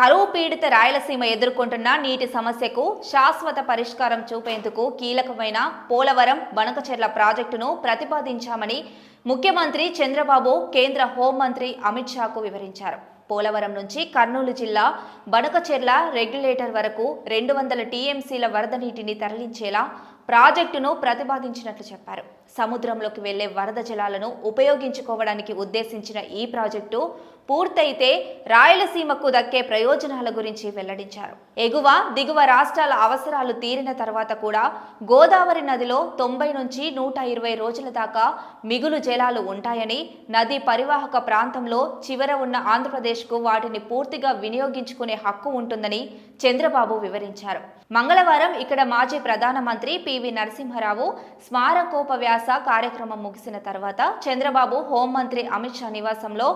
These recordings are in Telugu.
కరువు పీడిత రాయలసీమ ఎదుర్కొంటున్న నీటి సమస్యకు శాశ్వత పరిష్కారం చూపేందుకు కీలకమైన పోలవరం బనకచెర్ల ప్రాజెక్టును ప్రతిపాదించామని ముఖ్యమంత్రి చంద్రబాబు కేంద్ర హోంమంత్రి అమిత్ షాకు వివరించారు. పోలవరం నుంచి కర్నూలు జిల్లా బనకచెర్ల రెగ్యులేటర్ వరకు రెండు వందల టీఎంసీల వరద నీటిని తరలించేలా ప్రాజెక్టును ప్రతిపాదించినట్లు చెప్పారు. సముద్రంలోకి వెళ్ళే వరద జలాలను ఉపయోగించుకోవడానికి ఉద్దేశించిన ఈ ప్రాజెక్టు పూర్తయితే రాయలసీమకు దక్కే ప్రయోజనాల గురించి వెల్లడించారు. ఎగువ దిగువ రాష్ట్రాల అవసరాలు తీరిన తర్వాత కూడా గోదావరి నదిలో తొంభై నుంచి నూట ఇరవై రోజుల దాకా మిగులు జలాలు ఉంటాయని నది పరివాహక ప్రాంతంలో చివర ఉన్న ఆంధ్రప్రదేశ్కు వాటిని పూర్తిగా వినియోగించుకునే హక్కు ఉంటుందని చంద్రబాబు వివరించారు. మంగళవారం ఇక్కడ మాజీ ప్రధానమంత్రి పివి నరసింహారావు స్మారకోపవ్యాస కార్యక్రమం ముగిసిన తర్వాత చంద్రబాబు హోంమంత్రి అమిత్ షా నివాసంలో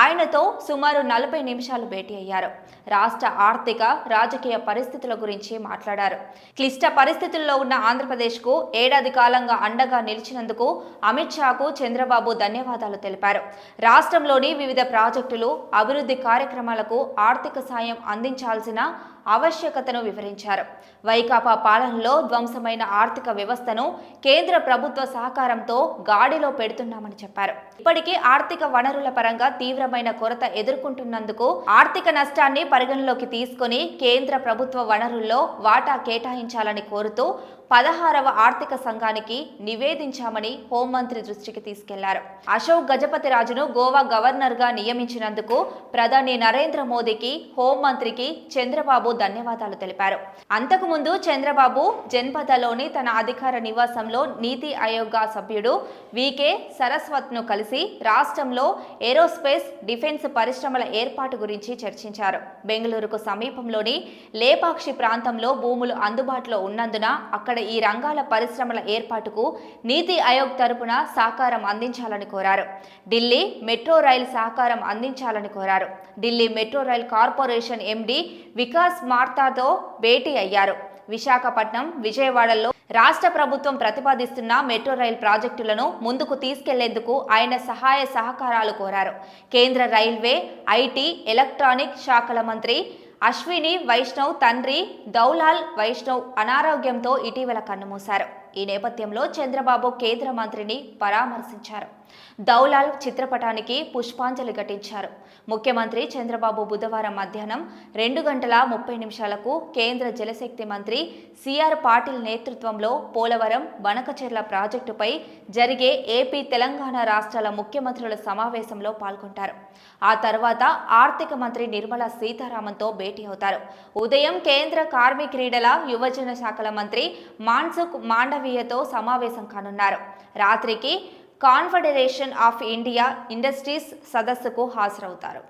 ఆయనతో సుమారు నలభై నిమిషాలు భేటీ అయ్యారు. రాష్ట్ర ఆర్థిక రాజకీయ పరిస్థితుల గురించి మాట్లాడారు. క్లిష్ట పరిస్థితుల్లో ఉన్న ఆంధ్రప్రదేశ్కు ఏడాది కాలంగా అండగా నిలిచినందుకు అమిత్ షాకు చంద్రబాబు ధన్యవాదాలు తెలిపారు. రాష్ట్రంలోని వివిధ ప్రాజెక్టులు అభివృద్ధి కార్యక్రమాలకు ఆర్థిక సాయం అందించాల్సిన ఆవశ్యకతను వివరించారు. వైకాపా పాలనలో ధ్వంసమైన ఆర్థిక వ్యవస్థను కేంద్ర ప్రభుత్వ సహకారంతో గాడిలో పెడుతున్నామని చెప్పారు. ఇప్పటికే ఆర్థిక వనరుల పరంగా తీవ్రమైన కొరత ఎదుర్కొంటున్నందుకు ఆర్థిక నష్టాన్ని పరిగణలోకి తీసుకొని కేంద్ర ప్రభుత్వ వనరుల్లో వాటా కేటాయించాలని కోరుతూ పదహారవ ఆర్థిక సంఘానికి నివేదించామని హోంమంత్రి దృష్టికి తీసుకెళ్ళారు. అశోక్ గజపతి రాజును గోవా గవర్నర్గా నియమించినందుకు ప్రధాని నరేంద్ర మోదీకి హోంమంత్రికి చంద్రబాబు ధన్యవాదాలు తెలిపారు. అంతకుముందు చంద్రబాబు జన్పదలోని తన అధికార నివాసంలో నీతి ఆయోగ్ సభ్యుడు వికే సరస్వత్ను కలిసి రాష్ట్రంలో ఏరోస్పేస్ డిఫెన్స్ పరిశ్రమల ఏర్పాటు గురించి చర్చించారు. బెంగళూరుకు సమీపంలోని లేపాక్షి ప్రాంతంలో భూములు అందుబాటులో ఉన్నందున అక్కడ ఈ రంగాల పరిశ్రమల ఏర్పాటుకు నీతి ఆయోగ్ తరపున సహకారం అందించాలని కోరారు. ఢిల్లీ మెట్రో రైల్ సహకారం అందించాలని కోరారు. Delhi metro rail corporation MD Vikas మార్తాతో భేటీ అయ్యారు. విశాఖపట్నం విజయవాడలో రాష్ట్ర ప్రభుత్వం ప్రతిపాదిస్తున్న మెట్రో రైల్ ప్రాజెక్టులను ముందుకు తీసుకెళ్ళేందుకు ఆయన సహాయ సహకారాలు కోరారు. కేంద్ర రైల్వే ఐటీ ఎలక్ట్రానిక్ శాఖల మంత్రి అశ్విని వైష్ణవ్ తండ్రి దౌలాల్ వైష్ణవ్ అనారోగ్యంతో ఇటీవల కన్నుమూశారు ఈ నేపథ్యంలో చంద్రబాబు కేంద్ర మంత్రిని పరామర్శించారు. దౌలాల్ చిత్రపటానికి పుష్పాంజలి ఘటించారు. ముఖ్యమంత్రి చంద్రబాబు బుధవారం మధ్యాహ్నం రెండు గంటల ముప్పై నిమిషాలకు కేంద్ర జలశక్తి మంత్రి సిఆర్ పాటిల్ నేతృత్వంలో పోలవరం వనకచెర్ల ప్రాజెక్టుపై జరిగే ఏపీ తెలంగాణ రాష్ట్రాల ముఖ్యమంత్రుల సమావేశంలో పాల్గొంటారు. ఆ తర్వాత ఆర్థిక మంత్రి నిర్మలా సీతారామన్తో భేటీ అవుతారు. ఉదయం కేంద్ర కార్మిక క్రీడల యువజన శాఖల మంత్రి మాన్సుక్ మాండవి మాండవీయతో సమావేశం కానున్నారు. రాత్రికి కాన్ఫెడరేషన్ ఆఫ్ ఇండియా ఇండస్ట్రీస్ సదస్సుకు హాజరవుతారు.